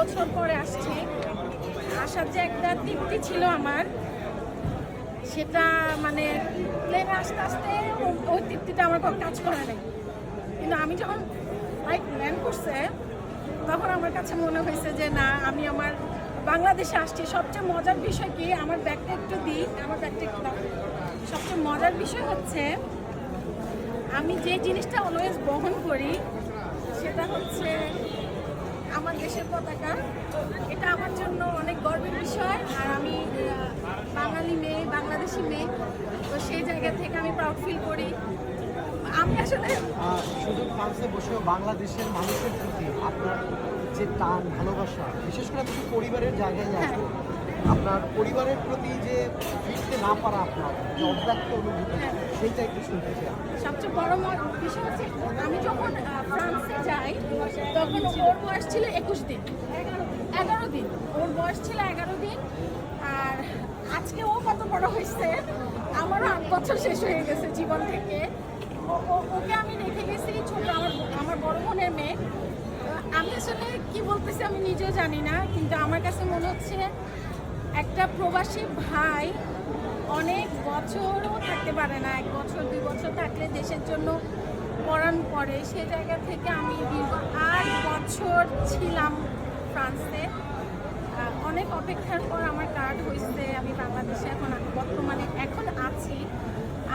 বছর পরে আসছি। আসার যে একটা তৃপ্তি ছিল আমার, সেটা মানে প্লেনে আসতে আসতে ওই তৃপ্তিটা আমার কোনো কাজ করে নেই। কিন্তু আমি যখন ফ্লাইট ল্যান্ড করছে, তখন আমার কাছে মনে হয়েছে যে, না, আমি আমার বাংলাদেশে আসছি। সবচেয়ে মজার বিষয় কি, আমার ব্যাগটা একটু দিই, আমার ব্যাগটা একটু। সবচেয়ে মজার বিষয় হচ্ছে, আমি যে জিনিসটা অলওয়েজ বহন করি, সেটা হচ্ছে আমার দেশের পতাকা এটা আমার জন্য অনেক গর্বের বিষয় আর আমি বাঙালি মেয়ে বাংলাদেশি মেয়ে তো সেই জায়গা থেকে আমি প্রাউড ফিল করি আমি আসলে শুধু ফ্রান্সে বসেও বাংলাদেশের মানুষের প্রতি আপনার যে টান ভালোবাসা বিশেষ করে আপনি পরিবারের জায়গায় হ্যাঁ। আপনার পরিবারের প্রতি যে ফিরতে না পারা আপনার যে অব্যক্ত অনুভূতি হ্যাঁ। সেইটা একটু শুনতে চাই সবচেয়ে বড় আমি যখন ফ্রান্সে যাই, তখন ওর বয়স ছিল একুশ দিন। এগারো দিন। ওর বয়স ছিল এগারো দিন। আর আজকে ও কত বড় হয়েছে, আমারও আট বছর শেষ হয়ে গেছে জীবন থেকে। ওকে আমি রেখে গেছি ছোট আমার আমার বড় বোনের মেয়ে। আমি আসলে কি বলতেছি আমি নিজেও জানি না, কিন্তু আমার কাছে মনে হচ্ছে একটা প্রবাসী ভাই অনেক বছরও থাকতে পারে না, এক বছর, দুই বছর থাকলে দেশের জন্য পড়ান পরে সে জায়গা থেকে আমি দীর্ঘ আট বছর ছিলাম ফ্রান্সে। অনেক অপেক্ষার পর আমার কার্ড হয়েছে আমি বাংলাদেশে এখন বর্তমানে এখন আছি।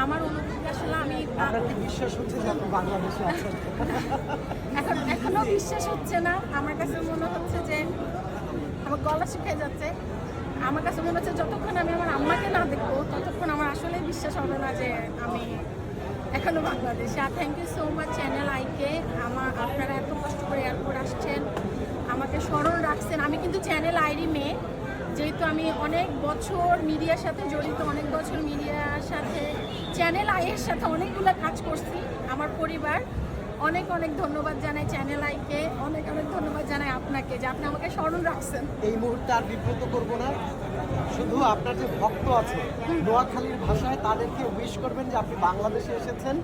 আমার অনুভূতি আসলে আমি বিশ্বাস হচ্ছে যে বাংলাদেশে আছেন? এখন এখনও বিশ্বাস হচ্ছে না। আমার কাছে মনে হচ্ছে যে আমার গলা শুকিয়ে যাচ্ছে। আমার কাছে মনে হচ্ছে যতক্ষণ আমি আমার আম্মাকে না দেখব ততক্ষণ আমার আসলে বিশ্বাস হবে না যে আমি এখনও বাংলাদেশে। আর thank you so much channel আইকে আমার আপনারা এত কষ্ট করে এয়ারপোর্ট আসছেন। আমাকে স্মরণ রাখছেন। আমি কিন্তু চ্যানেল আইরি মেয়ে। যেহেতু আমি অনেক বছর মিডিয়ার সাথে জড়িত, অনেক বছর মিডিয়ার সাথে চ্যানেল আইয়ের সাথে অনেকগুলো কাজ করছি, আমার পরিবার। অনেক অনেক ধন্যবাদ জানাই চ্যানেল আইকে অনেক অনেক ধন্যবাদ জানাই আপনাকে যে আপনি আমাকে স্মরণ রাখছেন। এই মুহূর্তে আর বিব্রত করব না। শুধু আপনার যে ভক্ত আছে নোয়াখালীর ভাষায় তাদেরকে উইশ করবেন যে আপনি বাংলাদেশে এসেছেন।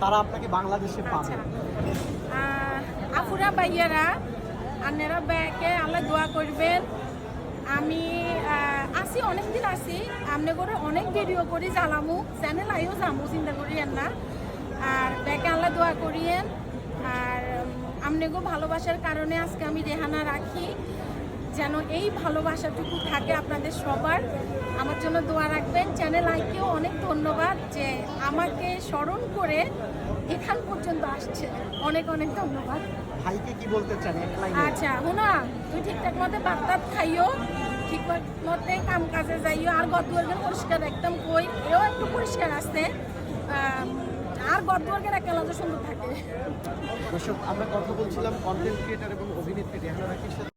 তারা আপনাকে বাংলাদেশে আচ্ছা। পাবে। আপুরা ভাইয়ারা আন্নেরা ব্যাকে আল্লাহ দোয়া করবেন। আমি আসি অনেক দিন আসি। আমনে করে অনেক ভিডিও করি জ্বালামু। চ্যানেল আইও যামু চিন্তা করিয়েন না। আর ব্যাকে আল্লাহ দোয়া করিয়েন। আর আমনেগো ভালোবাসার কারণে আজকে আমি রেহানা রাখি। যেন এই ভালোবাসাটুকু থাকে আপনাদের সবার। আমার জন্য দোয়া রাখবেন। চ্যানেল আইকেও অনেক ধন্যবাদ যে আমাকে স্মরণ করে এখান পর্যন্ত আসছে। অনেক অনেক ধন্যবাদ। ভাইকে কি বলতে চান? আচ্ছা হুনা তুই ঠিকঠাক মতো ভাত খাইও ঠিক মতে কাম কাজে যাইও। আর গদুয়ার্গের পরিষ্কার একদম কই এও একটু পরিষ্কার আসতে আম, আর গডবর্গের একটা সুন্দর থাকে। দর্শক, আমরা কথা বলছিলাম কন্টেন্ট ক্রিয়েটার এবং অভিনেত্রী রেহানা রাখির